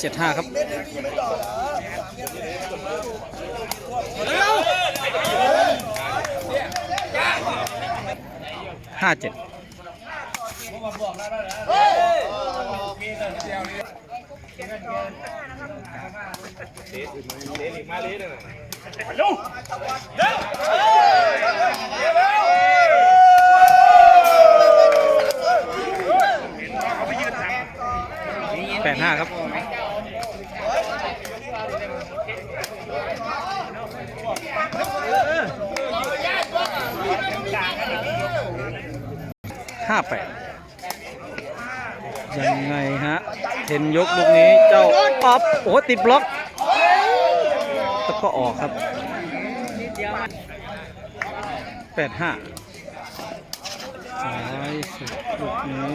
เจ็ดห้าครับห้าเจ็ดแปดห้าครับ ห้าแปดยังไงฮะเห็นยกลูกนี้เจ้าป๊อปโอ้ติดบล็อกแต่ก็ออกครับแปดห้าซ้ายสุดลูกนี้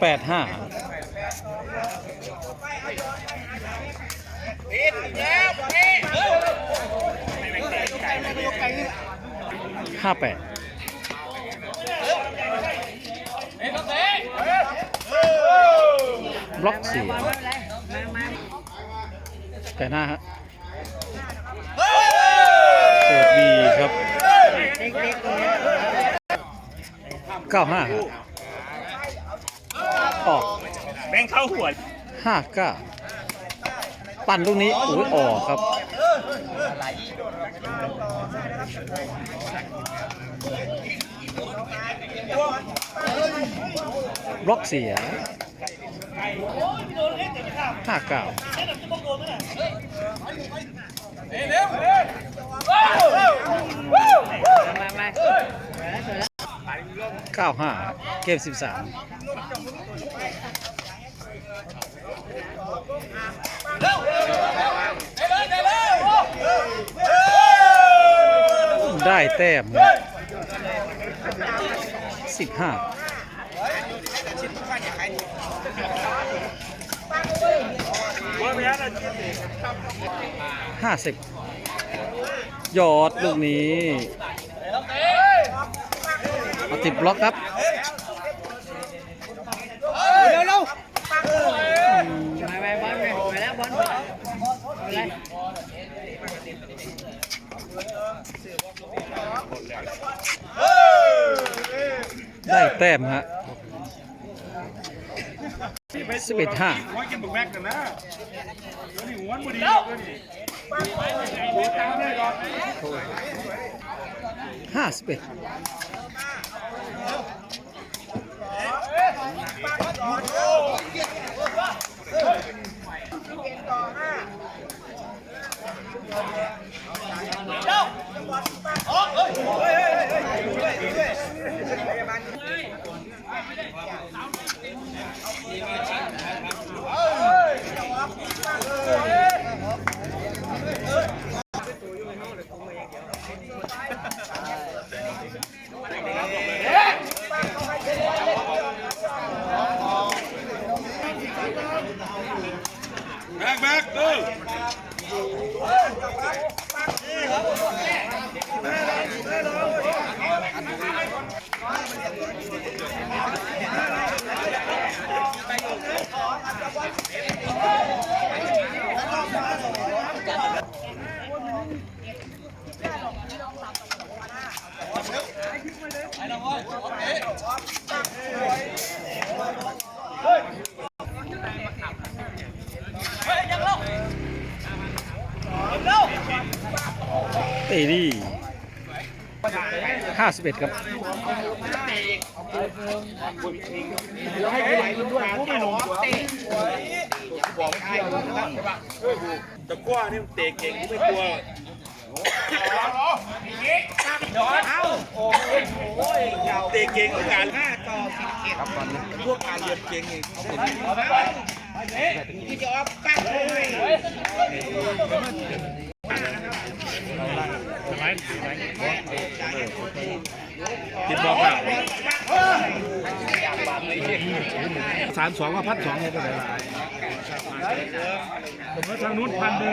แปดห้าห้าแปดบล็อกเสีย แปดห้าฮะเปิดดีครับเก้าห้าออกแม่งเข้าหัวห้าเก้าปั่นลูกนี้อุ้ยออกครับบล็อกเสียห้าเก้า เก้าห้าเกมสิบสามได้แต้มสิบห้า ห้าสิบยอดลูกนี้เอาติดบล็อกครับไปไปบอลไปไปแล้วบอลไปเลยได้แต้มฮะ สิบเอ็ดห้าห้าสิบเอ็ด แม็ก เออเตดีห้าสิบเอ็ดครับให้กินด้วยผู้ไม่หนุ่มบอกไม่เที่ยวนะครับใช่ปะตะกร้อนี่เตะเก่งไม่กลัว เตะเก่งทุกการห้าต่อสิบเอ็ดครับตอนนี้พวกการเรียนเก่งเองเขาเป็นที่จะออกกั้นเลยติดบอกว่าสามสองว่าพันสองเลยก็ได้ผมว่าทางนู้นพันหนึ่ง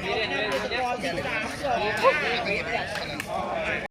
你哋睇，你哋都冇人整。